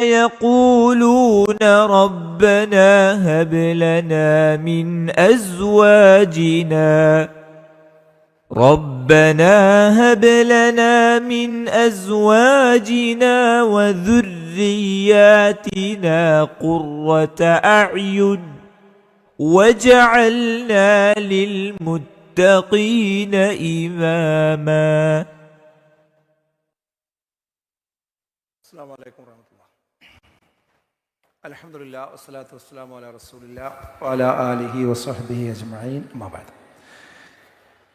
يقولون ربنا هب لنا من أزواجنا. ربنا هب لنا من أزواجنا وذرياتنا قرة أعين وجعلنا للمتقين إماما. السلام عليكم ورحمة الله. വസ്സലാത്തു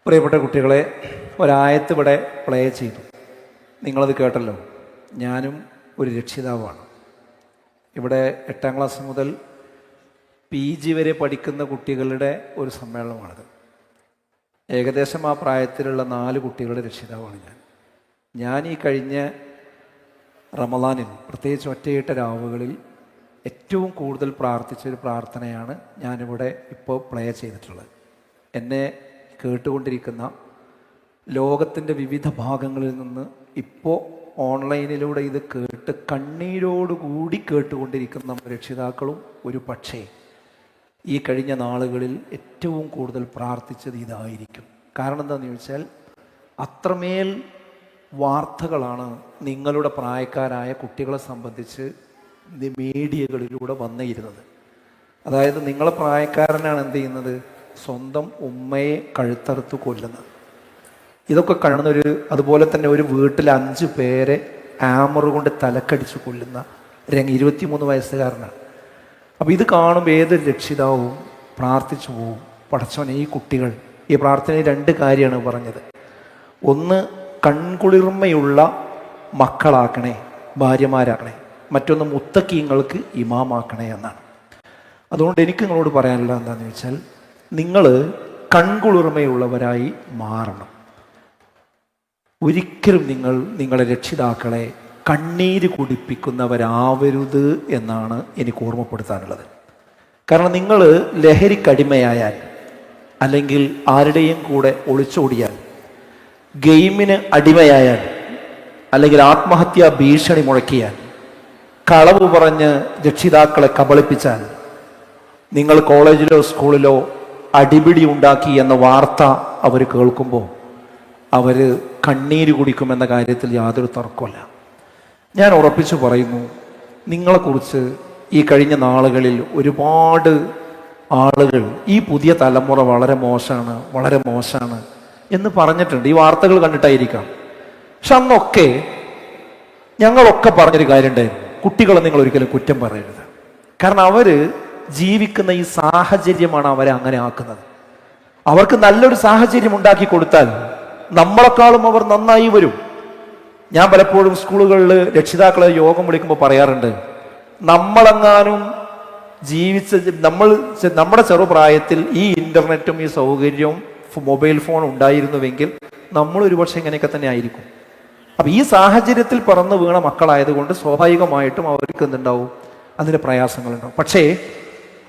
പ്രിയപ്പെട്ട കുട്ടികളെ ഒരായത്ത് ഇവിടെ പ്ലേ ചെയ്തു. നിങ്ങളത് കേട്ടല്ലോ. ഞാനും ഒരു രക്ഷിതാവാണ്. ഇവിടെ എട്ടാം ക്ലാസ് മുതൽ പി ജി വരെ പഠിക്കുന്ന കുട്ടികളുടെ ഒരു സമ്മേളനമാണിത്. ഏകദേശം ആ പ്രായത്തിലുള്ള നാല് കുട്ടികളുടെ രക്ഷിതാവാണ് ഞാൻ. ഞാൻ ഈ കഴിഞ്ഞ റമദാനിൽ പ്രത്യേകിച്ച് ഒറ്റയിട്ട രാവുകളിൽ ഏറ്റവും കൂടുതൽ പ്രാർത്ഥിച്ച ഒരു പ്രാർത്ഥനയാണ് ഞാനിവിടെ ഇപ്പോൾ പ്ലേ ചെയ്തിട്ടുള്ളത്. എന്നെ കേട്ടുകൊണ്ടിരിക്കുന്ന ലോകത്തിന്റെ വിവിധ ഭാഗങ്ങളിൽ നിന്ന് ഇപ്പോൾ ഓൺലൈനിലൂടെ ഇത് കേട്ട് കണ്ണീരോടുകൂടി കേട്ടുകൊണ്ടിരിക്കുന്ന രക്ഷിതാക്കളും ഒരു പക്ഷേ ഈ കഴിഞ്ഞ നാളുകളിൽ ഏറ്റവും കൂടുതൽ പ്രാർത്ഥിച്ചത് ഇതായിരിക്കും. കാരണം എന്താണെന്ന് ചോദിച്ചാൽ അത്രമേൽ വാർത്തകളാണ് നിങ്ങളുടെ പ്രായക്കാരായ കുട്ടികളെ സംബന്ധിച്ച് മീഡിയകളിലൂടെ വന്നിരുന്നത്. അതായത് നിങ്ങളെ പ്രായക്കാരനാണ് എന്ത് ചെയ്യുന്നത്? സ്വന്തം ഉമ്മയെ കഴുത്തറുത്ത് കൊല്ലുന്നത്. ഇതൊക്കെ കാണുന്നൊരു അതുപോലെ തന്നെ ഒരു വീട്ടിൽ അഞ്ച് പേരെ ആമർ കൊണ്ട് തലക്കടിച്ച് കൊല്ലുന്ന രംഗ ഇരുപത്തിമൂന്ന് വയസ്സുകാരനാണ്. അപ്പോൾ ഇത് കാണുമ്പോൾ ഏതൊരു രക്ഷിതാവും പ്രാർത്ഥിച്ചു പോവും. പടച്ചവനെ ഈ കുട്ടികൾ ഈ പ്രാർത്ഥനയിൽ രണ്ട് കാര്യമാണ് പറഞ്ഞത്. ഒന്ന് കൺകുളിർമയുള്ള മക്കളാക്കണേ ഭാര്യമാരാക്കണേ. മറ്റൊന്ന് മുത്തക്കീങ്ങൾക്ക് ഇമാമാക്കണേ എന്നാണ്. അതുകൊണ്ട് എനിക്ക് നിങ്ങളോട് പറയാനുള്ളത് എന്താണെന്ന് വെച്ചാൽ നിങ്ങൾ കൺകുളിർമയുള്ളവരായി മാറണം. ഒരിക്കലും നിങ്ങൾ നിങ്ങളെ രക്ഷിതാക്കളെ കണ്ണീര് കുടിപ്പിക്കുന്നവരാവരുത് എന്നാണ് എനിക്ക് ഓർമ്മപ്പെടുത്താനുള്ളത്. കാരണം നിങ്ങൾ ലഹരിക്കടിമയായാൽ അല്ലെങ്കിൽ ആരുടെയും കൂടെ ഒളിച്ചോടിയാൽ ഗെയിമിന് അടിമയായാൽ അല്ലെങ്കിൽ ആത്മഹത്യാ ഭീഷണി മുഴക്കിയാൽ കളവ് പറഞ്ഞ് രക്ഷിതാക്കളെ കബളിപ്പിച്ചാൽ നിങ്ങൾ കോളേജിലോ സ്കൂളിലോ അടിപിടി ഉണ്ടാക്കി എന്ന വാർത്ത അവർ കേൾക്കുമ്പോൾ അവർ കണ്ണീര് കുടിക്കുമെന്ന കാര്യത്തിൽ യാതൊരു തർക്കമല്ല ഞാൻ ഉറപ്പിച്ചു പറയുന്നു നിങ്ങളെക്കുറിച്ച് ഈ കഴിഞ്ഞ നാളുകളിൽ ഒരുപാട് ആളുകൾ ഈ പുതിയ തലമുറ വളരെ മോശമാണ് വളരെ മോശമാണ് എന്ന് പറഞ്ഞിട്ടുണ്ട്. ഈ വാർത്തകൾ കണ്ടിട്ടായിരിക്കാം. പക്ഷെ അന്നൊക്കെ ഞങ്ങളൊക്കെ പറഞ്ഞൊരു കാര്യമുണ്ടായിരുന്നു. കുട്ടികളെ നിങ്ങൾ ഒരിക്കലും കുറ്റം പറയരുത്. കാരണം അവർ ജീവിക്കുന്ന ഈ സാഹചര്യമാണ് അവരെ അങ്ങനെ ആക്കുന്നത്. അവർക്ക് നല്ലൊരു സാഹചര്യം ഉണ്ടാക്കി കൊടുത്താൽ നമ്മളെക്കാളും അവർ നന്നായി വരും. ഞാൻ പലപ്പോഴും സ്കൂളുകളിൽ രക്ഷിതാക്കളെ യോഗം വിളിക്കുമ്പോൾ പറയാറുണ്ട് നമ്മളെങ്ങാനും ജീവിച്ച നമ്മൾ നമ്മുടെ ചെറുപ്രായത്തിൽ ഈ ഇന്റർനെറ്റും ഈ സൗകര്യവും മൊബൈൽ ഫോൺ ഉണ്ടായിരുന്നുവെങ്കിൽ നമ്മൾ ഒരുപക്ഷെ ഇങ്ങനെയൊക്കെ തന്നെ ആയിരിക്കും. അപ്പൊ ഈ സാഹചര്യത്തിൽ പറന്നു വീണ മക്കളായതുകൊണ്ട് സ്വാഭാവികമായിട്ടും അവർക്ക് എന്തുണ്ടാവും? അതിന് പ്രയാസങ്ങളുണ്ടാവും. പക്ഷേ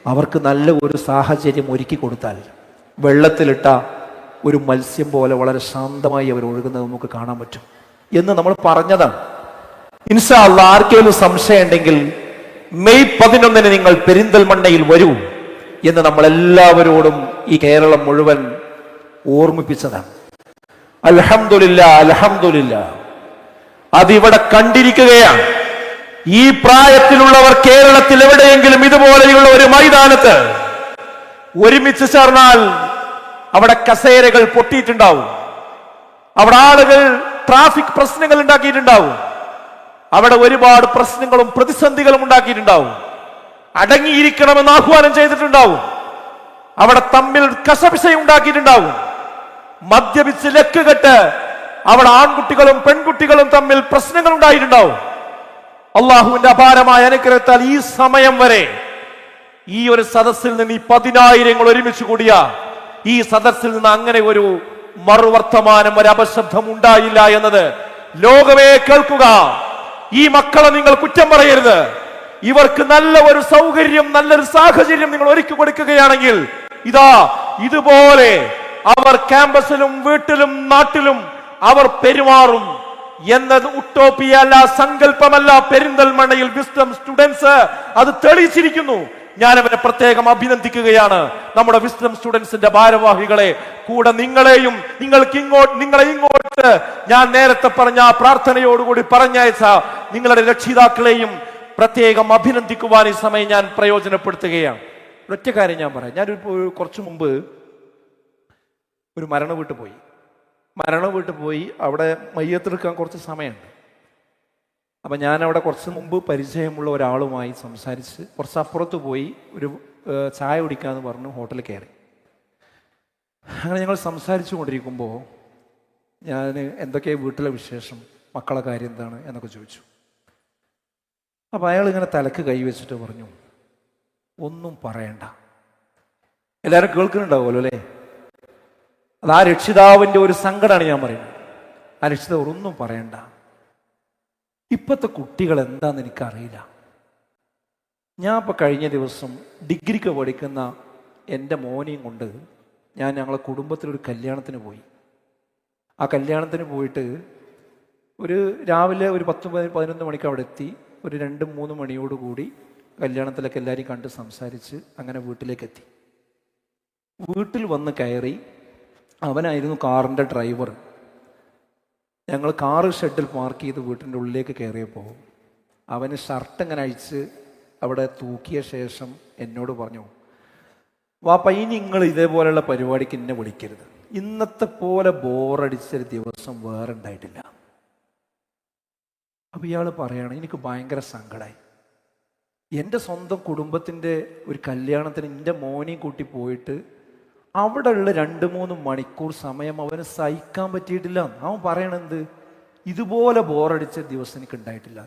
അവർക്ക് നല്ല ഒരു സാഹചര്യം ഒരുക്കി കൊടുത്താൽ വെള്ളത്തിലിട്ട ഒരു മത്സ്യം പോലെ വളരെ ശാന്തമായി അവർ ഒഴുകുന്നത് നമുക്ക് കാണാൻ പറ്റും. എന്ന് നമ്മൾ പറഞ്ഞതാണ്. ഇൻഷാ അല്ല ആർക്കെങ്കിലും സംശയം ഉണ്ടെങ്കിൽ മെയ് പതിനൊന്നിന് നിങ്ങൾ പെരിന്തൽമണ്ണയിൽ വരൂ എന്ന് നമ്മൾ എല്ലാവരോടും ഈ കേരളം മുഴുവൻ ഓർമ്മിപ്പിച്ചതാണ്. അലഹമുല്ല അൽഹംദുലില്ല. അതിവിടെ കണ്ടിരിക്കുകയാണ്. ഈ പ്രായത്തിലുള്ളവർ കേരളത്തിൽ എവിടെയെങ്കിലും ഇതുപോലെയുള്ള ഒരു മൈതാനത്ത് ഒരുമിച്ച് ചേർന്നാൽ അവിടെ കസേരകൾ പൊട്ടിയിട്ടുണ്ടാവും. അവിടെ ആളുകൾ ട്രാഫിക് പ്രശ്നങ്ങൾ ഉണ്ടാക്കിയിട്ടുണ്ടാവും. അവിടെ ഒരുപാട് പ്രശ്നങ്ങളും പ്രതിസന്ധികളും ഉണ്ടാക്കിയിട്ടുണ്ടാവും. അടങ്ങിയിരിക്കണമെന്ന് ആഹ്വാനം ചെയ്തിട്ടുണ്ടാവും. അവിടെ തമ്മിൽ കശപിശ ഉണ്ടാക്കിയിട്ടുണ്ടാവും മദ്യപിച്ച് ലക്കുകെട്ട് അവിടെ ആൺകുട്ടികളും പെൺകുട്ടികളും തമ്മിൽ പ്രശ്നങ്ങൾ ഉണ്ടായിട്ടുണ്ടാവും. അള്ളാഹുവിന്റെ അപാരമായ അനുഗ്രഹത്താൽ ഈ സമയം വരെ ഈ ഒരു സദസ്സിൽ നിന്ന് ഈ പതിനായിരങ്ങൾ ഒരുമിച്ച് കൂടിയ ഈ സദസ്സിൽ നിന്ന് അങ്ങനെ ഒരു മറുവർത്തമാനം ഒരു അപശബ്ദം ഉണ്ടായില്ല എന്നത് ലോകമേ കേൾക്കുക. ഈ മക്കളെ നിങ്ങൾ കുറ്റം പറയരുത്. ഇവർക്ക് നല്ല ഒരു സൗകര്യം നല്ലൊരു സാഹചര്യം നിങ്ങൾ ഒരുക്കി കൊടുക്കുകയാണെങ്കിൽ ഇതാ ഇതുപോലെ അവർ ക്യാമ്പസിലും വീട്ടിലും നാട്ടിലും അവർ പെരുമാറും എന്നത് ഉട്ടോപ്പിയ അല്ല സങ്കല്പമല്ല. പെരിന്തൽമണ്ണയിൽ വിസ്ഡം സ്റ്റുഡൻസ് അത് തെളിയിച്ചിരിക്കുന്നു. ഞാൻ അവരെ പ്രത്യേകം അഭിനന്ദിക്കുകയാണ്. നമ്മുടെ വിസ്ഡം സ്റ്റുഡൻസിന്റെ ഭാരവാഹികളെ കൂടെ നിങ്ങളെയും നിങ്ങൾക്ക് ഇങ്ങോട്ട് നിങ്ങളെ ഇങ്ങോട്ട് ഞാൻ നേരത്തെ പറഞ്ഞ പ്രാർത്ഥനയോടുകൂടി പറഞ്ഞയച്ച നിങ്ങളുടെ രക്ഷിതാക്കളെയും പ്രത്യേകം അഭിനന്ദിക്കുവാൻ ഈ സമയം ഞാൻ പ്രയോജനപ്പെടുത്തുകയാണ്. ഒറ്റ കാര്യം ഞാൻ പറയാം. ഞാൻ കുറച്ചു മുമ്പ് ഒരു മരണ വീട്ട് പോയി. മരണ വീട്ടിൽ പോയി. അവിടെ മയ്യത്തെടുക്കാൻ കുറച്ച് സമയമുണ്ട്. അപ്പം ഞാനവിടെ കുറച്ച് മുമ്പ് പരിചയമുള്ള ഒരാളുമായി സംസാരിച്ച് കുറച്ച് അപ്പുറത്ത് പോയി ഒരു ചായ കുടിക്കാമെന്ന് പറഞ്ഞു ഹോട്ടലിൽ കയറി. അങ്ങനെ ഞങ്ങൾ സംസാരിച്ചു കൊണ്ടിരിക്കുമ്പോൾ ഞാൻ എന്തൊക്കെയാണ് വീട്ടിലെ വിശേഷം മക്കളെ കാര്യം എന്താണ് എന്നൊക്കെ ചോദിച്ചു. അപ്പോൾ അയാൾ ഇങ്ങനെ തലക്ക് കൈവച്ചിട്ട് പറഞ്ഞു ഒന്നും പറയണ്ട. എല്ലാവരും കേൾക്കുന്നുണ്ടാവുമല്ലോ അല്ലേ? അത് ആ രക്ഷിതാവിന്റെ ഒരു സങ്കടമാണ് ഞാൻ പറയുന്നത്. ആ രക്ഷിതാവ് ഒന്നും പറയണ്ട. ഇപ്പോഴത്തെ കുട്ടികൾ എന്താന്ന് എനിക്കറിയില്ല. ഞാൻ ഇപ്പോൾ കഴിഞ്ഞ ദിവസം ഡിഗ്രിക്ക് പഠിക്കുന്ന എന്റെ മോനെയും കൊണ്ട് ഞാൻ ഞങ്ങളെ കുടുംബത്തിലൊരു കല്യാണത്തിന് പോയി. ആ കല്യാണത്തിന് പോയിട്ട് ഒരു രാവിലെ ഒരു പത്ത് പതി- പതിനൊന്ന് മണിക്ക് അവിടെ എത്തി. ഒരു രണ്ട് മൂന്ന് മണിയോടുകൂടി കല്യാണത്തിലൊക്കെ എല്ലാവരെയും കണ്ട് സംസാരിച്ച് അങ്ങനെ വീട്ടിലേക്ക് എത്തി. വീട്ടിൽ വന്ന് കയറി അവനായിരുന്നു കാറിന്റെ ഡ്രൈവർ. ഞങ്ങൾ കാറ് ഷെഡിൽ പാർക്ക് ചെയ്ത് വീട്ടിന്റെ ഉള്ളിലേക്ക് കയറിയപ്പോൾ അവന് ഷർട്ട് ഇങ്ങനെ അഴിച്ച് അവിടെ തൂക്കിയ ശേഷം എന്നോട് പറഞ്ഞു വാപ്പ ഇനി നിങ്ങൾ ഇതേപോലെയുള്ള പരിപാടിക്ക് എന്നെ വിളിക്കരുത്. ഇന്നത്തെ പോലെ ബോറടിച്ചൊരു ദിവസം വേറെ ഉണ്ടായിട്ടില്ല. അപ്പോൾ ഇയാൾ പറയാണ് എനിക്ക് ഭയങ്കര സങ്കടമായി എന്റെ സ്വന്തം കുടുംബത്തിന്റെ ഒരു കല്യാണത്തിന് എന്റെ മോനെയും കൂട്ടി പോയിട്ട് അവിടെ ഉള്ള രണ്ട് മൂന്ന് മണിക്കൂർ സമയം അവന് സഹിക്കാൻ പറ്റിയിട്ടില്ല. അവൻ പറയണെന്ത്? ഇതുപോലെ ബോറടിച്ച ദിവസം എനിക്ക് ഉണ്ടായിട്ടില്ല.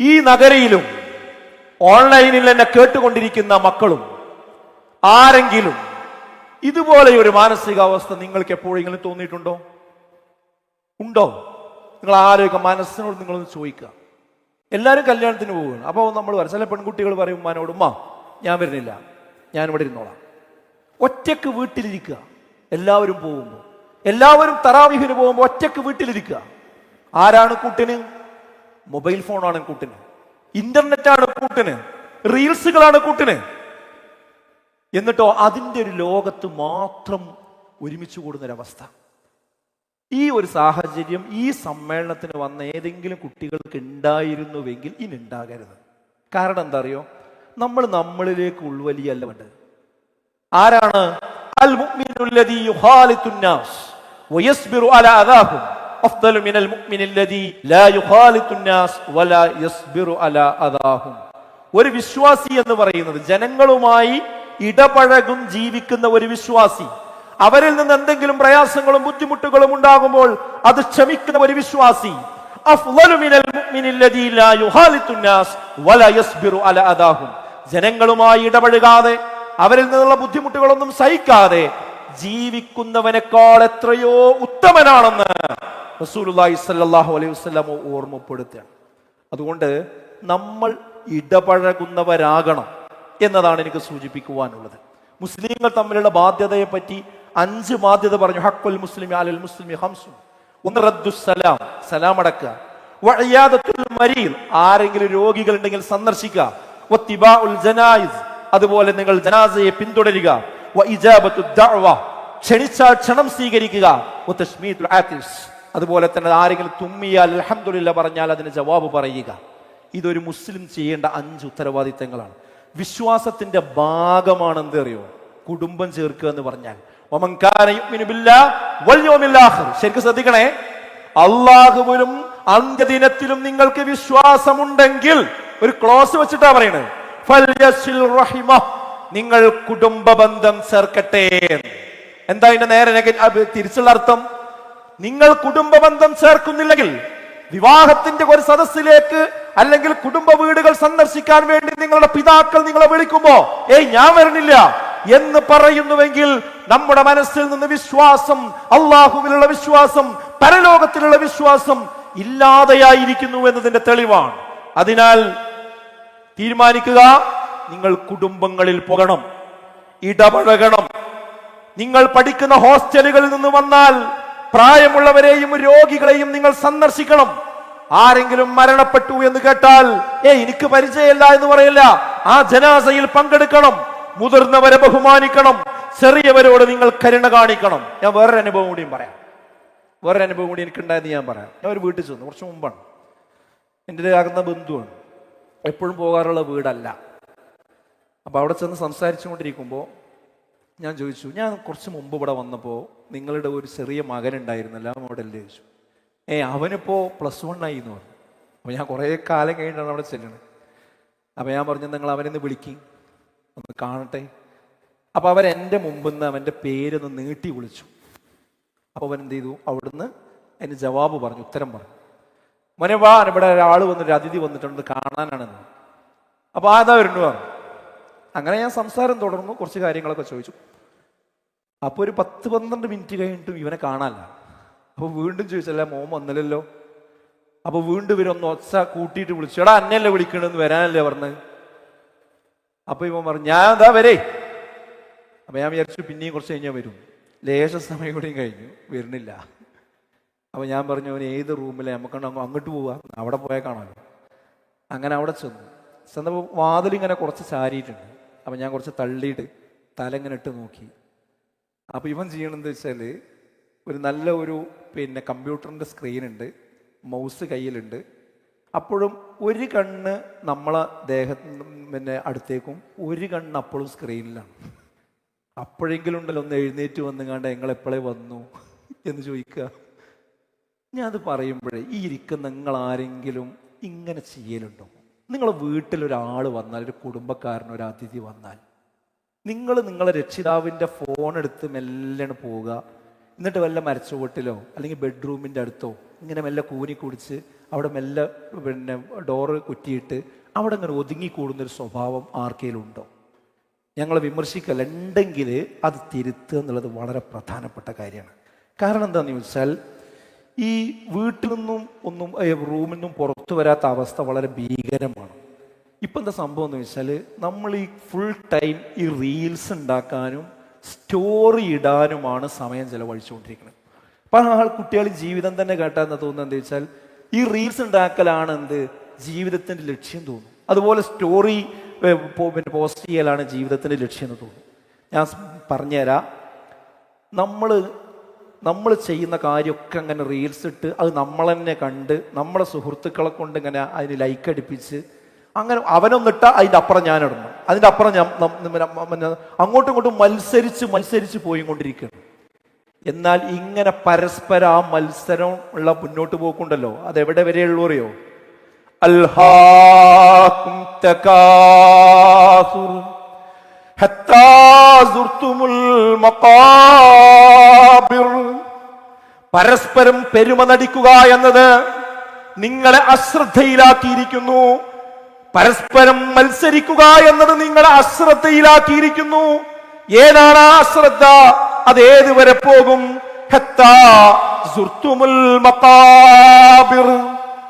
ഈ നഗരയിലും ഓൺലൈനിൽ എന്നെ കേട്ടുകൊണ്ടിരിക്കുന്ന മക്കളും ആരെങ്കിലും ഇതുപോലെ ഒരു മാനസികാവസ്ഥ നിങ്ങൾക്ക് എപ്പോഴെങ്കിലും തോന്നിയിട്ടുണ്ടോ? ഉണ്ടോ? നിങ്ങൾ ആരോഗ്യ മനസ്സിനോട് നിങ്ങളൊന്ന് ചോദിക്കുക. എല്ലാവരും കല്യാണത്തിന് പോവുകയാണ്. അപ്പോൾ നമ്മൾ പറയും ചില പെൺകുട്ടികൾ പറയും ഉമ്മാനോട് ഉമ്മ ഞാൻ വരുന്നില്ല. ഞാൻ ഇവിടെ ഇരുന്നോളാം. ഒറ്റയ്ക്ക് വീട്ടിലിരിക്കുക. എല്ലാവരും പോകുമ്പോൾ. എല്ലാവരും തറാവിഹിന് പോകുമ്പോൾ ഒറ്റയ്ക്ക് വീട്ടിലിരിക്കുക. ആരാണ് കൂട്ടിന്? മൊബൈൽ ഫോണാണ് കൂട്ടിന്. ഇന്റർനെറ്റാണ് കൂട്ടിന്. റീൽസുകളാണ് കൂട്ടിന്. എന്നിട്ടോ അതിന്റെ ഒരു ലോകത്ത് മാത്രം ഒരുമിച്ച് കൂടുന്നൊരവസ്ഥ. ഈ ഒരു സാഹചര്യം ഈ സമ്മേളനത്തിന് വന്ന ഏതെങ്കിലും കുട്ടികൾക്ക് ഉണ്ടായിരുന്നുവെങ്കിൽ ഇനി ഉണ്ടാകരുത്. കാരണം എന്താ അറിയോ? നമ്മൾ നമ്മളിലേക്ക് ഉൾവലിയല്ല വേണ്ടത്. ആരാണ്? അൽ യുഖാലിതുന്നാസ് അലാ അദാഹും. അഫ്ദലു ലാ യുഖാലിതുന്നാസ് വലാ അലാ അദാഹും. ഒരു വിശ്വാസി എന്ന് പറയുന്നത് ജനങ്ങളുമായി ഇടപഴകും ജീവിക്കുന്ന ഒരു വിശ്വാസി. അവരിൽ നിന്ന് എന്തെങ്കിലും പ്രയാസങ്ങളും ബുദ്ധിമുട്ടുകളും ഉണ്ടാകുമ്പോൾ അത് ക്ഷമിക്കുന്ന ഒരു വിശ്വാസി. ജനങ്ങളുമായി ഇടപഴകാതെ അവരിൽ നിന്നുള്ള ബുദ്ധിമുട്ടുകളൊന്നും സഹിക്കാതെ ജീവിക്കുന്നവനേക്കാൾ എത്രയോ ഉത്തമനാണെന്ന് റസൂലുള്ളാഹി സല്ലാഹു അലൈഹി വസല്ലം ഓർമ്മപ്പെടുത്തുകയാണ്. അതുകൊണ്ട് നമ്മൾ ഇടപഴകുന്നവരാകണം എന്നതാണ് എനിക്ക് സൂചിപ്പിക്കുവാനുള്ളത്. മുസ്ലിങ്ങൾ തമ്മിലുള്ള ബാധ്യതയെ പറ്റി അഞ്ച് ബാധ്യത പറഞ്ഞു. ഹക്കുൽ മുസ്ലിം അലൽ മുസ്ലിം ഹംസു ഒന്ന് റദ്ദു സലാം സലാം അടക്കുക. ആരെങ്കിലും രോഗികൾ ഉണ്ടെങ്കിൽ സന്ദർശിക്കുക. അതുപോലെ നിങ്ങൾ ജനാസയെ പിന്തുടരുക. ക്ഷണിച്ചാൽ ക്ഷണം സ്വീകരിക്കുക. അതുപോലെ തന്നെ ആരെങ്കിലും തുമ്മിയാൽ അലഹമുല്ല പറഞ്ഞാൽ അതിന് ജവാബ് പറയുക. ഇതൊരു മുസ്ലിം ചെയ്യേണ്ട അഞ്ച് ഉത്തരവാദിത്തങ്ങളാണ്. വിശ്വാസത്തിന്റെ ഭാഗമാണ് എന്ത് അറിയോ? കുടുംബം ചേർക്കുക എന്ന് പറഞ്ഞാൽ. ശ്രദ്ധിക്കണേ. അള്ളാഹുവിലും അന്ത്യദിനത്തിലും നിങ്ങൾക്ക് വിശ്വാസമുണ്ടെങ്കിൽ ഒരു ക്ലോസ് വെച്ചിട്ടാ റഹിമ നിങ്ങൾ കുടുംബ ബന്ധം ചേർക്കട്ടെ എന്താ ഇതിന്റെ നേരെ തിരിച്ചുള്ള അർത്ഥം? നിങ്ങൾ കുടുംബ ബന്ധം ചേർക്കുന്നില്ലെങ്കിൽ വിവാഹത്തിന്റെ ഒരു സദസ്സിലേക്ക് അല്ലെങ്കിൽ കുടുംബ വീടുകൾ സന്ദർശിക്കാൻ വേണ്ടി നിങ്ങളുടെ പിതാക്കൾ നിങ്ങളെ വിളിക്കുമ്പോ ഏയ് ഞാൻ വരുന്നില്ല എന്ന് പറയുന്നുവെങ്കിൽ നമ്മുടെ മനസ്സിൽ നിന്ന് വിശ്വാസം അള്ളാഹുവിലുള്ള വിശ്വാസം പരലോകത്തിലുള്ള വിശ്വാസം ഇല്ലാതെയായിരിക്കുന്നു എന്നതിന്റെ തെളിവാണ്. അതിനാൽ തീരുമാനിക്കുക. നിങ്ങൾ കുടുംബങ്ങളിൽ പോകണം. ഇടപഴകണം. നിങ്ങൾ പഠിക്കുന്ന ഹോസ്റ്റലുകളിൽ നിന്ന് വന്നാൽ പ്രായമുള്ളവരെയും രോഗികളെയും നിങ്ങൾ സന്ദർശിക്കണം. ആരെങ്കിലും മരണപ്പെട്ടു എന്ന് കേട്ടാൽ ഏ എനിക്ക് പരിചയമില്ല എന്ന് പറയില്ല. ആ ജനാസയിൽ പങ്കെടുക്കണം. മുതിർന്നവരെ ബഹുമാനിക്കണം. ചെറിയവരോട് നിങ്ങൾ കരുണ കാണിക്കണം. ഞാൻ വേറൊരു അനുഭവം കൂടിയും പറയാം. വേറൊരു അനുഭവം കൂടി എനിക്കുണ്ടായെന്ന് ഞാൻ പറയാം. ഞാൻ ഒരു വീട്ടിൽ ചെന്നു. കുറച്ച് മുമ്പാണ്. എന്റെ ആകുന്ന ബന്ധുവാണ്. എപ്പോഴും പോകാറുള്ള വീടല്ല. അപ്പോൾ അവിടെ ചെന്ന് സംസാരിച്ചുകൊണ്ടിരിക്കുമ്പോൾ ഞാൻ ചോദിച്ചു ഞാൻ കുറച്ച് മുമ്പ് ഇവിടെ വന്നപ്പോൾ നിങ്ങളുടെ ഒരു ചെറിയ മകൻ ഉണ്ടായിരുന്നല്ല മോഡലിൽ ചോദിച്ചു. ഏ അവനിപ്പോൾ പ്ലസ് വൺ ആയി എന്ന് പറഞ്ഞു. അപ്പോൾ ഞാൻ കുറേ കാലം കഴിഞ്ഞിട്ടാണ് അവിടെ ചെല്ലണത് അപ്പോൾ ഞാൻ പറഞ്ഞു നിങ്ങൾ അവനെന്ന് വിളിക്കും ഒന്ന് കാണട്ടെ. അപ്പോൾ അവരെന്റെ മുമ്പിൽ നിന്ന് അവന്റെ പേരൊന്ന് നീട്ടി വിളിച്ചു. അപ്പോൾ അവൻ എന്ത് ചെയ്തു? അവിടുന്ന് അതിന് ജവാബ് പറഞ്ഞു ഉത്തരം പറഞ്ഞു. മോനെ വാ ഇവിടെ ഒരാൾ വന്നിട്ട് അതിഥി വന്നിട്ടുണ്ട് കാണാനാണെന്ന് അപ്പോൾ ആതാ വരുന്നു അങ്ങനെ ഞാൻ സംസാരം തുടർന്നു കുറച്ച് കാര്യങ്ങളൊക്കെ ചോദിച്ചു. അപ്പോൾ ഒരു പത്ത് പന്ത്രണ്ട് മിനിറ്റ് കഴിഞ്ഞിട്ടും ഇവനെ കാണാനല്ല. അപ്പോൾ വീണ്ടും ചോദിച്ചല്ല മോൻ വന്നില്ലല്ലോ. അപ്പോൾ വീണ്ടും ഇവരൊന്ന് ഒച്ച കൂട്ടിയിട്ട് വിളിച്ചു. എടാ അന്നല്ലേ വിളിക്കണമെന്ന് വരാനല്ലേ പറഞ്ഞ്? അപ്പോൾ ഇവൻ പറഞ്ഞു ഞാൻ എന്താ വരേ. അപ്പോൾ ഞാൻ വിചാരിച്ചു പിന്നെയും കുറച്ച് കഴിഞ്ഞാൽ വരും. ലേശ സമയം കൂടിയും കഴിഞ്ഞു വരുന്നില്ല. അപ്പോൾ ഞാൻ പറഞ്ഞു അവന് ഏത് റൂമിലെ? നമുക്ക് അങ്ങ് അങ്ങോട്ട് പോവാ. അവിടെ പോയാൽ കാണാമല്ലോ അങ്ങനെ അവിടെ ചെന്നു. ചെന്നപ്പോൾ വാതിലിങ്ങനെ കുറച്ച് ചാരിയിട്ടുണ്ട്. അപ്പം ഞാൻ കുറച്ച് തള്ളിയിട്ട് തല ഇങ്ങനെ ഇട്ട് നോക്കി. അപ്പോൾ ഇവൻ ചെയ്യണമെന്ന് വെച്ചാൽ ഒരു നല്ല ഒരു പിന്നെ കമ്പ്യൂട്ടറിന്റെ സ്ക്രീൻ ഉണ്ട് മൗസ് കയ്യിലുണ്ട്. അപ്പോഴും ഒരു കണ്ണ് നമ്മളെ ദേഹത്തിന് പിന്നെ അടുത്തേക്കും ഒരു കണ്ണ് അപ്പോഴും സ്ക്രീനിലാണ്. അപ്പോഴെങ്കിലും ഉണ്ടല്ലോ ഒന്ന് എഴുന്നേറ്റ് വന്നുകാണ്ട് നിങ്ങൾ എപ്പോഴേ വന്നു? എന്ന് ചോദിക്കുക. ഞാൻ അത് പറയുമ്പോഴേ ഈ ഇരിക്കുന്ന നിങ്ങൾ ആരെങ്കിലും ഇങ്ങനെ ചെയ്യലുണ്ടോ? നിങ്ങളെ വീട്ടിലൊരാൾ വന്നാൽ ഒരു കുടുംബക്കാരൻ ഒരു അതിഥി വന്നാൽ നിങ്ങൾ നിങ്ങളെ രക്ഷിതാവിന്റെ ഫോൺ എടുത്ത് മെല്ലാണ് പോവുക. എന്നിട്ട് വല്ല മരച്ചുവട്ടിലോ അല്ലെങ്കിൽ ബെഡ്റൂമിന്റെ അടുത്തോ ഇങ്ങനെ മെല്ലെ കൂനി കുടിച്ച് അവിടെ മെല്ലെ പിന്നെ ഡോറ് കുറ്റിയിട്ട് അവിടെ ഇങ്ങനെ ഒതുങ്ങിക്കൂടുന്നൊരു സ്വഭാവം ആർക്കെങ്കിലും ഉണ്ടോ ഞങ്ങൾ വിമർശിക്കല്ല. ഉണ്ടെങ്കിൽ അത് തിരുത്തുക എന്നുള്ളത് വളരെ പ്രധാനപ്പെട്ട കാര്യമാണ്. കാരണം എന്താണെന്ന് ചോദിച്ചാൽ ഈ വീട്ടിൽ നിന്നും ഒന്നും റൂമിൽ നിന്നും പുറത്തു വരാത്ത അവസ്ഥ വളരെ ഭീകരമാണ്. ഇപ്പം എന്താ സംഭവം എന്ന് വെച്ചാൽ നമ്മൾ ഈ ഫുൾ ടൈം ഈ റീൽസ് ഉണ്ടാക്കാനും സ്റ്റോറി ഇടാനുമാണ് സമയം ചിലവഴിച്ചുകൊണ്ടിരിക്കുന്നത്. പല ആൾ കുട്ടികൾ ജീവിതം തന്നെ കേട്ടാന്ന് തോന്നുന്നത് എന്താ വെച്ചാൽ ഈ റീൽസ് ഉണ്ടാക്കലാണ് എന്ത്? ജീവിതത്തിന്റെ ലക്ഷ്യം തോന്നും അതുപോലെ സ്റ്റോറി പിന്നെ പോസ്റ്റ് ചെയ്യലാണ് ജീവിതത്തിന്റെ ലക്ഷ്യം എന്ന് തോന്നും ഞാൻ പറഞ്ഞുതരാം. നമ്മൾ നമ്മൾ ചെയ്യുന്ന കാര്യമൊക്കെ അങ്ങനെ റീൽസ് ഇട്ട് അത് നമ്മൾ തന്നെ കണ്ട് നമ്മളെ സുഹൃത്തുക്കളെ കൊണ്ട് ഇങ്ങനെ അതിന് ലൈക്ക് അടിപ്പിച്ച് അങ്ങനെ അവനൊന്നിട്ട അതിന്റെ അപ്പുറം ഞാൻ ഇടണം അതിന്റെ അപ്പുറം ഞാൻ അങ്ങോട്ടും ഇങ്ങോട്ടും മത്സരിച്ച് മത്സരിച്ച് പോയി കൊണ്ടിരിക്കുകയാണ് എന്നാൽ ഇങ്ങനെ പരസ്പര ആ മത്സരം ഉള്ള മുന്നോട്ട് പോക്കുണ്ടല്ലോ. അതെവിടെ വരെയുള്ളൂ അറിയോ? അൽഹാക്കും പരസ്പരം പെരുമ നടിക്കുക എന്നത് നിങ്ങളെ അശ്രദ്ധയിലാക്കിയിരിക്കുന്നു. പരസ്പരം മത്സരിക്കുക എന്നത് നിങ്ങളെ അശ്രദ്ധയിലാക്കിയിരിക്കുന്നു. ഏതാണ് ആ അശ്രദ്ധ? അത് ഏതുവരെ പോകും?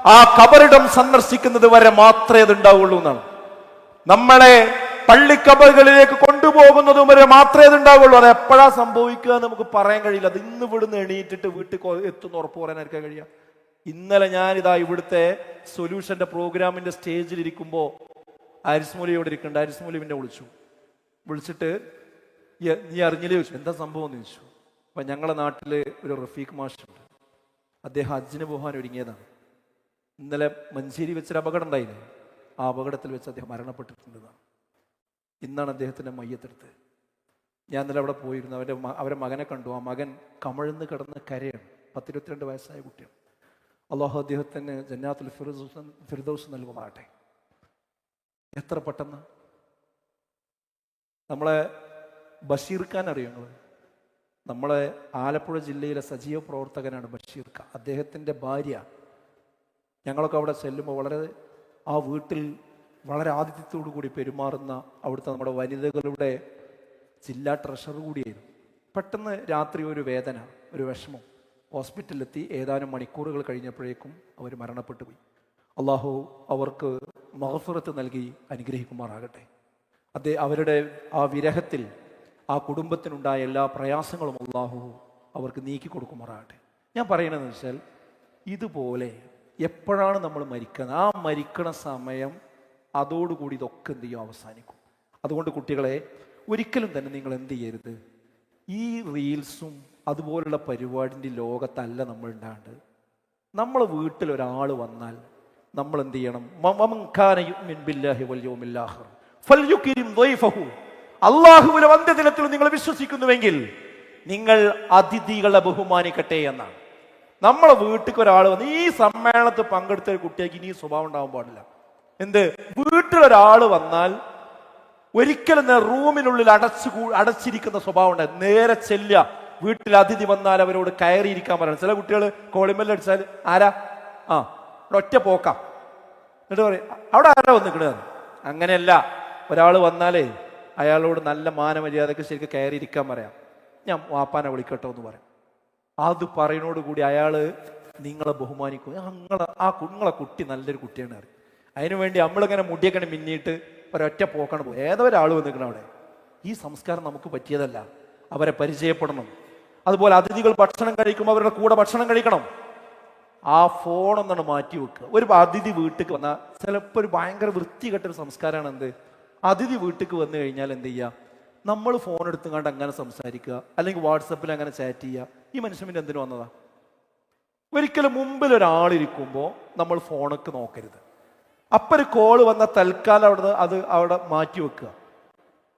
ആ കബറിടം സന്ദർശിക്കുന്നത് വരെ മാത്രമേ അത് ഉണ്ടാവുള്ളൂ എന്നാണ്. നമ്മളെ പള്ളിക്കബറുകളിലേക്ക് കൊണ്ടുപോകുന്നതും വരെ മാത്രമേ ഉണ്ടാവുള്ളൂ അത് എപ്പോഴാ സംഭവിക്കുക എന്ന് നമുക്ക് പറയാൻ കഴിയില്ല. അത് ഇന്ന് ഇവിടുന്ന് എണീറ്റിട്ട് വീട്ടിൽ എത്തുന്ന ഉറപ്പ് പറയാനായിരിക്കാൻ കഴിയുക? ഇന്നലെ ഞാൻ ഇതാ ഇവിടുത്തെ സൊല്യൂഷന്റെ പ്രോഗ്രാമിന്റെ സ്റ്റേജിൽ ഇരിക്കുമ്പോൾ ആരിസ്മൂലി ഇവിടെ ഇരിക്കണ്ട. അരിസ്മൂലി പിന്നെ വിളിച്ചു. വിളിച്ചിട്ട് നീ അറിഞ്ഞില്ലേ? ചോദിച്ചു. എന്താ സംഭവം? എന്ന് ചോദിച്ചു. അപ്പൊ ഞങ്ങളുടെ നാട്ടിൽ ഒരു റഫീഖ് മാഷുണ്ട്. അദ്ദേഹം ഹജ്ജിന് പോകാൻ ഒരുങ്ങിയതാണ്. ഇന്നലെ മഞ്ചേരി വെച്ചൊരു അപകടം ഉണ്ടായില്ലേ? ആ അപകടത്തിൽ വെച്ച് അദ്ദേഹം മരണപ്പെട്ടിട്ടുണ്ടെന്നാണ്. ഇന്നാണ് അദ്ദേഹത്തിന്റെ മയ്യത്തെടുത്ത്. ഞാൻ ഇന്നലെ അവിടെ പോയിരുന്നു. അവന്റെ അവരെ മകനെ കണ്ടു. ആ മകൻ കമഴ്ന്ന് കിടന്ന് കരയാണ്. പത്തിരുപത്തിരണ്ട് വയസ്സായ കുട്ടിയാണ്. അള്ളാഹു അദ്ദേഹത്തിന് ജന്നാത്തുൽ ഫിറദൗസ് ഫിർദൗസ് നൽകുമാകട്ടെ എത്ര പെട്ടെന്ന്? നമ്മളെ ബഷീർ ഖാൻ അറിയോ നമ്മളെ ആലപ്പുഴ ജില്ലയിലെ സജീവ പ്രവർത്തകനാണ് ബഷീർ ഖാൻ. അദ്ദേഹത്തിന്റെ ഭാര്യ ഞങ്ങളൊക്കെ അവിടെ ചെല്ലുമ്പോൾ വളരെ ആ വീട്ടിൽ വളരെ ആതിഥ്യത്തോടു കൂടി പെരുമാറുന്ന അവിടുത്തെ നമ്മുടെ വനിതകളുടെ ജില്ലാ ട്രഷറർ കൂടിയായിരുന്നു. പെട്ടെന്ന് രാത്രി ഒരു വേദന ഒരു വിഷമം. ഹോസ്പിറ്റലിലെത്തി ഏതാനും മണിക്കൂറുകൾ കഴിഞ്ഞപ്പോഴേക്കും അവർ മരണപ്പെട്ടു പോയി. അള്ളാഹു അവർക്ക് മഹഫുറത്ത് നൽകി അനുഗ്രഹിക്കുമാറാകട്ടെ. അതേ അവരുടെ ആ വിരഹത്തിൽ ആ കുടുംബത്തിനുണ്ടായ എല്ലാ പ്രയാസങ്ങളും അള്ളാഹു അവർക്ക് നീക്കി കൊടുക്കുമാറാകട്ടെ. ഞാൻ പറയണതെന്ന് വെച്ചാൽ ഇതുപോലെ എപ്പോഴാണ് നമ്മൾ മരിക്കുന്നത്? ആ മരിക്കണ സമയം അതോടുകൂടി ഇതൊക്കെ എന്ത് ചെയ്യും? അവസാനിക്കും. അതുകൊണ്ട് കുട്ടികളെ ഒരിക്കലും തന്നെ നിങ്ങൾ എന്ത് ചെയ്യരുത്. ഈ റീൽസും അതുപോലുള്ള പരിപാടിന്റെ ലോകത്തല്ല നമ്മൾ ഉണ്ടാണ്ട് നമ്മളെ വീട്ടിൽ ഒരാൾ വന്നാൽ നമ്മൾ എന്ത് ചെയ്യണം? അല്ലാഹുവിലെ വന്ധ്യദിനത്തിൽ നിങ്ങൾ വിശ്വസിക്കുന്നുവെങ്കിൽ നിങ്ങൾ അതിഥികളെ ബഹുമാനിക്കട്ടെ എന്നാണ്. നമ്മളെ വീട്ടിൽ ഒരാൾ വന്ന് ഈ സമ്മേളനത്തിൽ പങ്കെടുത്ത ഒരു ഇനി സ്വഭാവം ഉണ്ടാവാൻ പാടില്ല. എന്ത്? വീട്ടിലൊരാൾ വന്നാൽ ഒരിക്കലും റൂമിനുള്ളിൽ അടച്ചു അടച്ചിരിക്കുന്ന സ്വഭാവം ഉണ്ട് നേരെ ചെല്ലുക. വീട്ടിൽ അതിഥി വന്നാൽ അവരോട് കയറിയിരിക്കാൻ പറയണം. ചില കുട്ടികൾ കോളിമെല്ലാം അടിച്ചാൽ ആരാ? ആ ഒറ്റ പോക്കാം. എന്നിട്ട് പറയും അവിടെ ആരാ വന്നിക്കണത്? അങ്ങനെയല്ല. ഒരാൾ വന്നാലേ അയാളോട് നല്ല മാനമര്യാദക്ക് ശരിക്കും കയറിയിരിക്കാൻ പറയാം. ഞാൻ വാപ്പാനെ വിളിക്കട്ടോ എന്ന് പറയാം. അത് പറയണോടുകൂടി അയാൾ നിങ്ങളെ ബഹുമാനിക്കും. ഞങ്ങളെ ആ കുങ്ങളെ കുട്ടി നല്ലൊരു കുട്ടിയാണ് പറയും. അതിനുവേണ്ടി നമ്മളിങ്ങനെ മുടിയൊക്കെ മിന്നിയിട്ട് ഒരൊറ്റ പോക്കാണ് പോകും ഏതോ ഒരാൾ വന്നിരിക്കണം അവിടെ. ഈ സംസ്കാരം നമുക്ക് പറ്റിയതല്ല. അവരെ പരിചയപ്പെടണം. അതുപോലെ അതിഥികൾ ഭക്ഷണം കഴിക്കുമ്പോൾ അവരുടെ കൂടെ ഭക്ഷണം കഴിക്കണം. ആ ഫോൺ ഒന്നാണ് മാറ്റി വെക്കുക. ഒരു അതിഥി വീട്ടിലേക്ക് വന്നാൽ ചിലപ്പോൾ ഒരു ഭയങ്കര വൃത്തികെട്ടൊരു സംസ്കാരമാണ് എന്ത്? അതിഥി വീട്ടിലേക്ക് വന്നു കഴിഞ്ഞാൽ എന്ത് ചെയ്യുക? നമ്മൾ ഫോൺ എടുത്തുകൊണ്ട് അങ്ങനെ സംസാരിക്കുക. അല്ലെങ്കിൽ വാട്സപ്പിൽ അങ്ങനെ ചാറ്റ് ചെയ്യുക. ഈ മനുഷ്യൻ പിന്നെ എന്തിനു വന്നതാ? ഒരിക്കലും മുമ്പിൽ ഒരാളിരിക്കുമ്പോൾ നമ്മൾ ഫോണൊക്കെ നോക്കരുത്. അപ്പം ഒരു കോൾ വന്ന തൽക്കാലം അവിടെ അത് അവിടെ മാറ്റി വെക്കുക.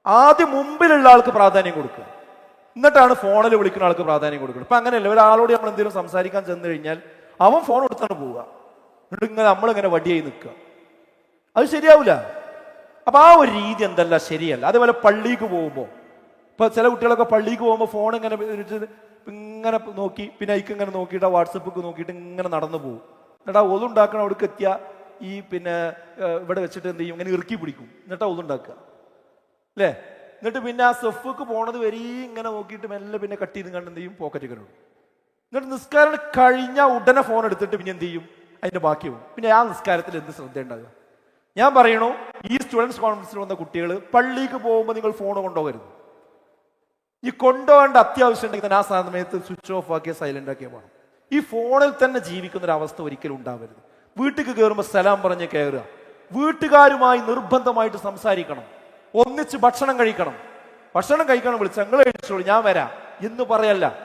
ആദ്യം മുമ്പിലുള്ള ആൾക്ക് പ്രാധാന്യം കൊടുക്കുക. എന്നിട്ടാണ് ഫോണിൽ വിളിക്കുന്ന ആൾക്ക് പ്രാധാന്യം കൊടുക്കുന്നത്. ഇപ്പൊ അങ്ങനെയല്ല ഒരാളോട് നമ്മൾ എന്തെങ്കിലും സംസാരിക്കാൻ ചെന്ന് കഴിഞ്ഞാൽ അവൻ ഫോൺ എടുത്താണ് പോവുക. എന്നിട്ട് ഇങ്ങനെ നമ്മളിങ്ങനെ വടിയായി നിൽക്കുക. അത് ശരിയാവില്ല അപ്പൊ ആ ഒരു രീതി എന്തല്ല ശരിയല്ല. അതേപോലെ പള്ളിക്ക് പോകുമ്പോൾ. ഇപ്പൊ ചില കുട്ടികളൊക്കെ പള്ളിക്ക് പോകുമ്പോൾ ഫോൺ ഇങ്ങനെ ഇങ്ങനെ നോക്കി പിന്നെ അയക്ക് ഇങ്ങനെ നോക്കിയിട്ട് വാട്സപ്പ് നോക്കിയിട്ട് ഇങ്ങനെ നടന്നു പോകും. എന്നിട്ട് ആ ഒതുണ്ടാക്കണ അവിടേക്ക് എത്തിയ ഈ പിന്നെ ഇവിടെ വെച്ചിട്ട് എന്ത് ചെയ്യും? ഇങ്ങനെ ഇറുക്കി പിടിക്കും. എന്നിട്ടാ ഒതുണ്ടാക്കുക അല്ലേ? എന്നിട്ട് പിന്നെ ആ സെഫക്ക് പോണത് വരെ ഇങ്ങനെ നോക്കിയിട്ട് മെല്ലെ പിന്നെ കട്ട് ചെയ്ത് കണ്ട് എന്ത് ചെയ്യും? പോക്കറ്റ് കിടക്കും എന്നിട്ട് നിസ്കാരം കഴിഞ്ഞ ഉടനെ ഫോൺ എടുത്തിട്ട് പിന്നെ എന്ത് ചെയ്യും? അതിന്റെ ബാക്കിയാവും പിന്നെ ആ നിസ്കാരത്തിൽ എന്ത് ശ്രദ്ധ ഉണ്ടാകുക ഞാൻ പറയണു ഈ സ്റ്റുഡൻസ് കോൺഫറൻസിൽ വന്ന കുട്ടികൾ പള്ളിക്ക് പോകുമ്പോൾ നിങ്ങൾ ഫോൺ കൊണ്ടുപോകരുത്. ഈ കൊണ്ടുപോകേണ്ട അത്യാവശ്യം ഉണ്ടെങ്കിൽ തന്നെ ആ സമയത്ത് സ്വിച്ച് ഓഫ് ആക്കിയ സൈലന്റ് ആക്കിയ പോകണം ഈ ഫോണിൽ തന്നെ ജീവിക്കുന്ന ഒരു അവസ്ഥ ഒരിക്കലും ഉണ്ടാവരുത്. വീട്ടിൽ കയറുമ്പോൾ സലാം പറഞ്ഞ് കയറുക വീട്ടുകാരുമായി നിർബന്ധമായിട്ട് സംസാരിക്കണം. ഒന്നിച്ച് ഭക്ഷണം കഴിക്കണം. ഭക്ഷണം കഴിക്കണം വിളിച്ച് ഞങ്ങൾ കഴിച്ചോളൂ ഞാൻ വരാം. എന്ന് പറയല്ല.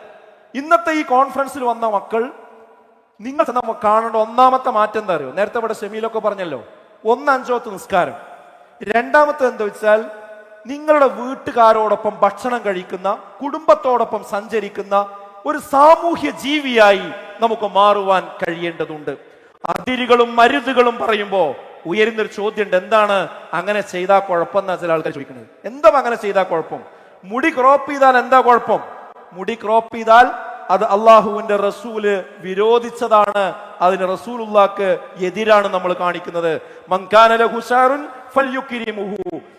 ഇന്നത്തെ ഈ കോൺഫറൻസിൽ വന്ന മക്കൾ നിങ്ങൾ നമ്മൾ കാണേണ്ട ഒന്നാമത്തെ മാറ്റം എന്താ അറിയോ? നേരത്തെ ഇവിടെ ഷെമീലൊക്കെ പറഞ്ഞല്ലോ ഒന്ന് അഞ്ചോത്ത് നിസ്കാരം. രണ്ടാമത്തെ എന്താ വെച്ചാൽ നിങ്ങളുടെ വീട്ടുകാരോടൊപ്പം ഭക്ഷണം കഴിക്കുന്ന കുടുംബത്തോടൊപ്പം സഞ്ചരിക്കുന്ന ഒരു സാമൂഹ്യ ജീവിയായി നമുക്ക് മാറുവാൻ കഴിയേണ്ടതുണ്ട്. അതിരുകളും മരുതുകളും പറയുമ്പോ ഉയരുന്നൊരു ചോദ്യമുണ്ട്. എന്താണ് അങ്ങനെ ചെയ്താൽ കുഴപ്പം എന്നാ ചില ആൾക്കാർ ചോദിക്കുന്നത്? എന്താ അങ്ങനെ ചെയ്താൽ കുഴപ്പം? മുടി ക്രോപ്പ് ചെയ്താൽ എന്താ കുഴപ്പം? മുടി ക്രോപ്പ് ചെയ്താൽ അത് അള്ളാഹുവിന്റെ റസൂൽ വിരോധിച്ചതാണ്. അതിന് റസൂലുള്ളാക്ക് എതിരാണ് നമ്മൾ കാണിക്കുന്നത്.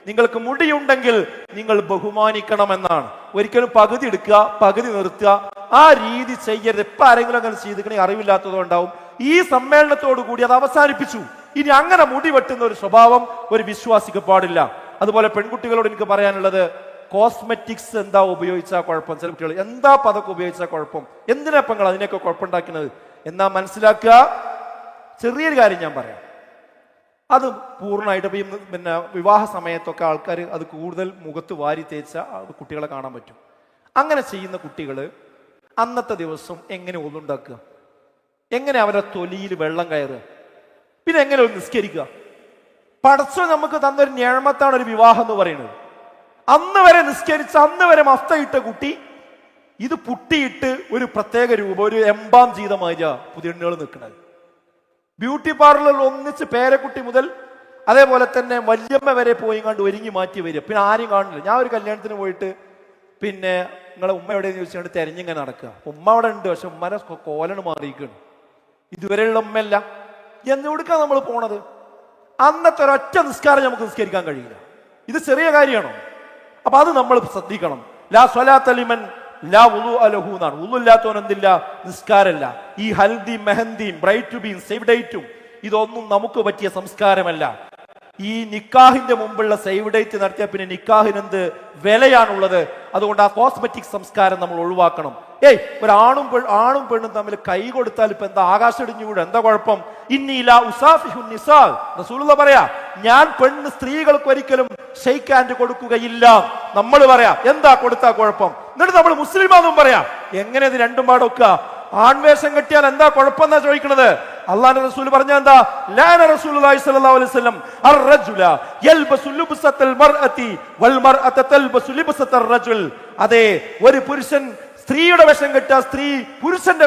നിങ്ങൾക്ക് മുടിയുണ്ടെങ്കിൽ നിങ്ങൾ ബഹുമാനിക്കണം ബഹുമാനിക്കണമെന്നാണ്. ഒരിക്കലും പകുതി എടുക്കുക പകുതി നിർത്തുക. ആ രീതി ചെയ്യരുത്. ഇപ്പൊ ആരെങ്കിലും അങ്ങനെ ചെയ്തിക്കണേ അറിവില്ലാത്തതുകൊണ്ടാവും. ഈ സമ്മേളനത്തോടു കൂടി അത് അവസാനിപ്പിച്ചു. ഇനി അങ്ങനെ മുടി വെട്ടുന്ന ഒരു സ്വഭാവം ഒരു വിശ്വാസിക്ക് പാടില്ല. അതുപോലെ പെൺകുട്ടികളോട് എനിക്ക് പറയാനുള്ളത് കോസ്മെറ്റിക്സ് എന്താ ഉപയോഗിച്ചാൽ കുഴപ്പം? ചില കുട്ടികൾ എന്താ പതൊക്കെ ഉപയോഗിച്ചാൽ കുഴപ്പം? എന്തിനാ പെങ്ങൾ അതിനെയൊക്കെ കുഴപ്പമുണ്ടാക്കുന്നത്? എന്നാ മനസ്സിലാക്കുക. ചെറിയൊരു കാര്യം ഞാൻ പറയാം. അത് പൂർണമായിട്ട് ഈ പിന്നെ വിവാഹ സമയത്തൊക്കെ ആൾക്കാർ അത് കൂടുതൽ മുഖത്ത് വാരി തേച്ച കുട്ടികളെ കാണാൻ പറ്റും. അങ്ങനെ ചെയ്യുന്ന കുട്ടികൾ അന്നത്തെ ദിവസം എങ്ങനെ ഒന്നുണ്ടാക്കുക എങ്ങനെ അവരുടെ തൊലിയിൽ വെള്ളം കയറുക? പിന്നെ എങ്ങനെ ഒരു നിസ്കരിക്കുക? പടച്ചോ നമുക്ക് തന്നൊരു ഞാമത്താണ് ഒരു വിവാഹം എന്ന് പറയുന്നത്. അന്ന് വരെ നിസ്കരിച്ച് അന്ന് വരെ മഫ്തയിട്ട കുട്ടി ഇത് പുട്ടിയിട്ട് ഒരു പ്രത്യേക രൂപം ഒരു എംബാം ചെയ്ത മാതിരിയാ പുതിയ എണ്ണുകൾ നിൽക്കുന്നത്. ബ്യൂട്ടി പാർലറിൽ ഒന്നിച്ച് പേരക്കുട്ടി മുതൽ അതേപോലെ തന്നെ വല്യമ്മ വരെ പോയി കണ്ട് ഒരുങ്ങി മാറ്റി വരിക. പിന്നെ ആരും കാണില്ല. ഞാൻ ഒരു കല്യാണത്തിന് പോയിട്ട് പിന്നെ നിങ്ങളെ ഉമ്മ എവിടെയെന്ന് ചോദിച്ചുകൊണ്ട് തെരഞ്ഞിങ്ങനെ നടക്കുക. ഉമ്മ അവിടെ ഉണ്ട് പക്ഷെ ഉമ്മനെ കോലണ് മാറിയിരിക്കണം ഇതുവരെയുള്ള ഉമ്മയല്ല എന്നെവിടുക്കാണ് നമ്മൾ പോണത്? അന്നത്തെ ഒരൊറ്റ നിസ്കാരം നമുക്ക് നിസ്കരിക്കാൻ കഴിയില്ല. ഇത് ചെറിയ കാര്യമാണോ? അപ്പൊ അത് നമ്മൾ ശ്രദ്ധിക്കണം. ലാ സ്വലാത്തലിമൻ ലാ ഉലു അലഹു എന്നാണ്. ഉളു ഇല്ലാത്തവൻ എന്തില്ല? നിസ്കാരമല്ല. ഈ ഹൽദി മെഹന്തിയും ബ്രൈറ്റ് ബീൻ സേവ് ഡേറ്റും ഇതൊന്നും നമുക്ക് പറ്റിയ സംസ്കാരമല്ല. ഈ നിക്കാഹിന്റെ മുമ്പുള്ള സേവ് ഡേറ്റ് നടത്തിയ പിന്നെ നിക്കാഹിന് എന്ത് വിലയാണുള്ളത്? അതുകൊണ്ട് ആ കോസ്മെറ്റിക് സംസ്കാരം നമ്മൾ ഒഴിവാക്കണം. ഏയ് ഒരാണും പെൺ ആണും പെണ്ണും തമ്മിൽ കൈ കൊടുത്താൽ ഇപ്പൊ എന്താ ആകാശം ഇടിഞ്ഞുകൂടെ എന്താ കുഴപ്പം? ഇന്നീല റസൂലുള്ള പറയാ ഞാൻ പെണ്ണ് സ്ത്രീകൾക്ക് ഒരിക്കലും ഷെയ്ക്ക് ഹാൻഡ് കൊടുക്കുകയില്ല. നമ്മൾ പറയാ എന്താ കൊടുത്താ കുഴപ്പം? എന്നിട്ട് നമ്മൾ മുസ്ലിമാന്നും പറയാ എങ്ങനെ ഇത് രണ്ടും പാടൊക്കെ? ആൺവേഷം കെട്ടിയാൽ എന്താ കുഴപ്പമെന്നാ ചോദിക്കുന്നത് അള്ളാഹുന്റെ റസൂൽ പറഞ്ഞ എന്താ? ലാന റസൂലുള്ളാഹി സ്വല്ലല്ലാഹു അലൈഹി വസല്ലം അർറജുല യൽബസു ലുബ്സത്തൽ മർഅതി വൽ മർഅത തൽബസു ലിബ്സത്തർ റജുൽ. അതെ ഒരു പുരുഷൻ സ്ത്രീയുടെ വേഷം കെട്ട സ്ത്രീ പുരുഷന്റെ